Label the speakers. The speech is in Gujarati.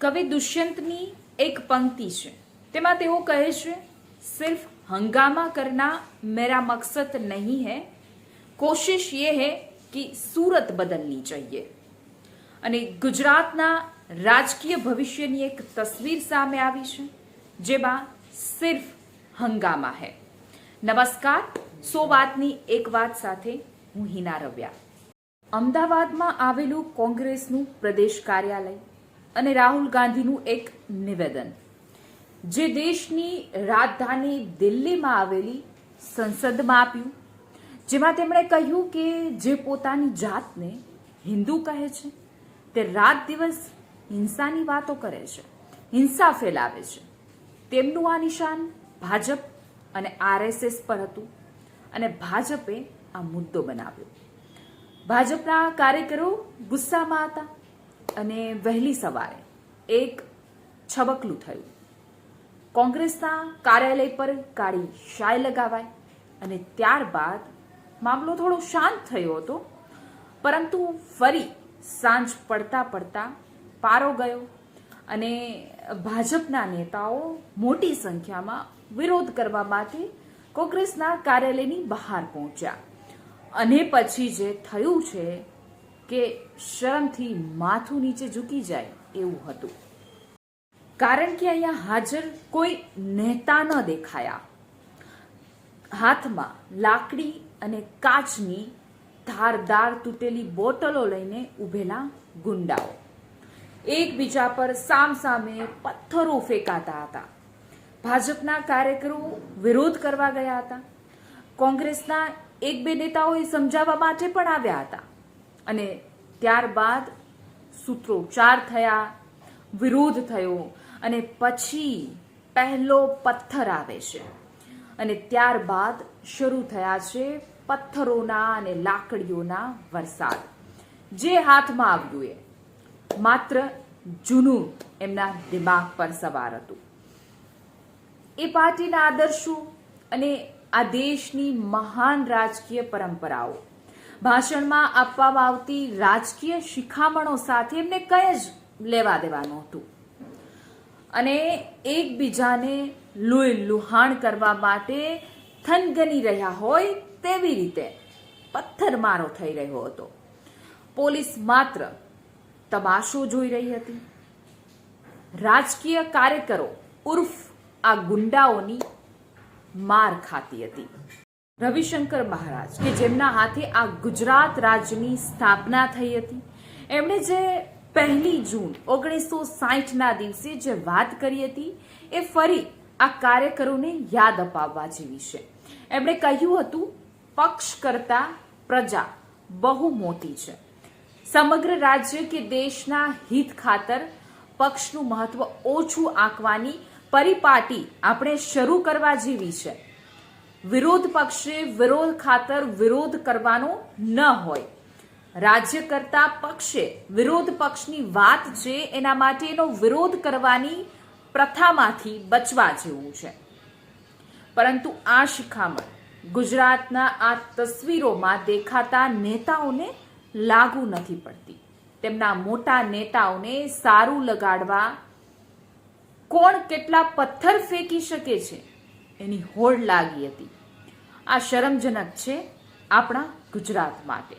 Speaker 1: કવિ દુષ્યંતની એક પંક્તિ છે. તેમાં તેઓ કહે છે, સિર્ફ હંગામા કરના મેરા મકસદ નહીં હૈ. કોશિશ એ હૈ કે સુરત બદલની ચાહીએ અને ગુજરાતના રાજકીય ભવિષ્યની એક તસવીર સામે આવી છે, જેમાં સિર્ફ હંગામા હૈ. નમસ્કાર, સો વાતની એક વાત સાથે હું હિના રવ્યા. અમદાવાદમાં આવેલું કોંગ્રેસનું પ્રદેશ કાર્યાલય અને રાહુલ ગાંધીનું એક નિવેદન. જે દેશની રાજધાની દિલ્હીમાં આવેલી સંસદમાં આપ્યું, જેમાં તેમણે કહ્યું કે જે પોતાની જાતને હિન્દુ કહે છે, તે રાત દિવસ હિંસાની વાતો કરે છે, હિંસા ફેલાવે છે. તેમનું આ નિશાન ભાજપ અને આરએસએસ પર હતું અને ભાજપે આ મુદ્દો બનાવ્યો. ભાજપના કાર્યકરો ગુસ્સામાં હતા. અને વહેલી સવારે એક છબકલું થયું. કોંગ્રેસના કાર્યાલય પર કાળી શાય લગાવાય અને ત્યારબાદ મામલો થોડો શાંત થયો હતો, પરંતુ ફરી સાંજ પડતા પડતા પારો ગયો અને ભાજપના નેતાઓ મોટી સંખ્યામાં વિરોધ કરવા માટે કોંગ્રેસના કાર્યાલયની બહાર પહોંચ્યા. અને પછી જે થયું છે કે શરમથી માથું નીચે ઝૂકી જાય એવું હતું. કારણ કે અહીંયા હાજર કોઈ નેતા ન દેખાયા. હાથમાં લાકડી અને કાચની ધારદાર તૂટેલી બોટલો લઈને ઉભેલા ગુંડાઓ. એકબીજા પર સામસામે પથ્થરો ફેંકાતા હતા. ભાજપના કાર્યકરો વિરોધ કરવા ગયા હતા. કોંગ્રેસના એક બે નેતાઓએ સમજાવવા માટે પણ આવ્યા હતા. અને ત્યારબાદ સૂત્રોચ્ચાર થયા, વિરોધ થયો અને પછી પહેલો પથ્થર આવે છે. અને ત્યારબાદ શરૂ થયા છે પથ્થરોના અને લાકડીઓના વરસાદ. જે હાથમાં આવ્યું એ, માત્ર જૂનું એમના દિમાગ પર સવાર હતું. એ પાર્ટીના આદર્શો અને આ દેશની મહાન રાજકીય પરંપરાઓ ભાષણમાં આપવામાં આવતી રાજકીય શિખામણો સાથે એમને કંઈ જ લેવા દેવાનું હતું. અને એકબીજાને લોહી લુહાણ કરવા માટે થનગની રહ્યા હોય તેવી રીતે પથ્થરમારો થઈ રહ્યો હતો. પોલીસ માત્ર તમાશો જોઈ રહી હતી. રાજકીય કાર્યકરો ઉર્ફ આ ગુંડાઓની માર ખાતી હતી. રવિશંકર મહારાજ, કે જેમના હાથે આ ગુજરાત રાજ્યની સ્થાપના થઈ હતી. એમણે જે પહેલી જૂન ઓગણીસો સાહીઠના દિવસે જે વાત કરી હતી, એ ફરી આ કાર્યકરોને યાદ અપાવવા જેવી છે. એમણે કહ્યું હતું, પક્ષ કરતા પ્રજા બહુ મોટી છે. સમગ્ર રાજ્ય કે દેશના હિત ખાતર પક્ષનું મહત્વ ઓછું આંકવાની પરિપાટી આપણે શરૂ કરવા જેવી છે. વિરોધ પક્ષે વિરોધ ખાતર વિરોધ કરવાનો ન હોય. રાજ્ય કરતા પક્ષે વિરોધ પક્ષની વાત છે, એના માટે એનો વિરોધ કરવાની પ્રથામાંથી બચવા જેવું છે. પરંતુ આ શિખામણ ગુજરાતના આ તસવીરોમાં દેખાતા નેતાઓને લાગુ નથી પડતી. તેમના મોટા નેતાઓને સારું લગાડવા કોણ કેટલા પથ્થર ફેંકી શકે છે? એની હોડ લાગી હતી. આ શરમજનક છે આપણા ગુજરાત માટે.